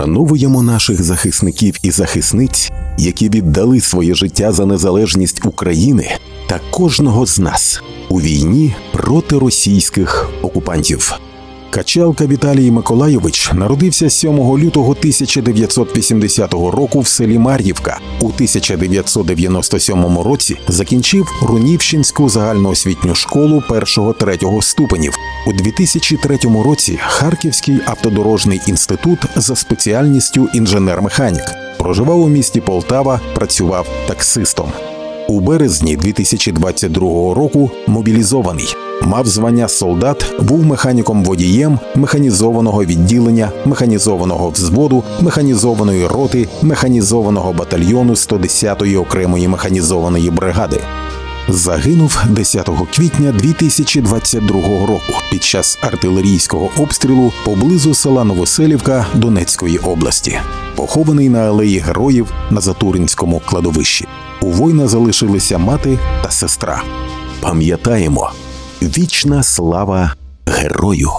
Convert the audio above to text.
Вшановуємо наших захисників і захисниць, які віддали своє життя за незалежність України та кожного з нас у війні проти російських окупантів. Качалка Віталій Миколайович народився 7 лютого 1980 року в селі Мар'ївка. У 1997 році закінчив Рунівщинську загальноосвітню школу першого-третього ступенів. У 2003 році Харківський автодорожний інститут за спеціальністю інженер-механік. Проживав у місті Полтава, працював таксистом. У березні 2022 року мобілізований. Мав звання солдат, був механіком водієм механізованого відділення, механізованого взводу, механізованої роти, механізованого батальйону 110-ї окремої механізованої бригади. Загинув 10 квітня 2022 року під час артилерійського обстрілу поблизу села Новоселівка Донецької області, похований на алеї героїв на Затуринському кладовищі. У воїна залишилися мати та сестра. Пам'ятаємо, вічна слава герою!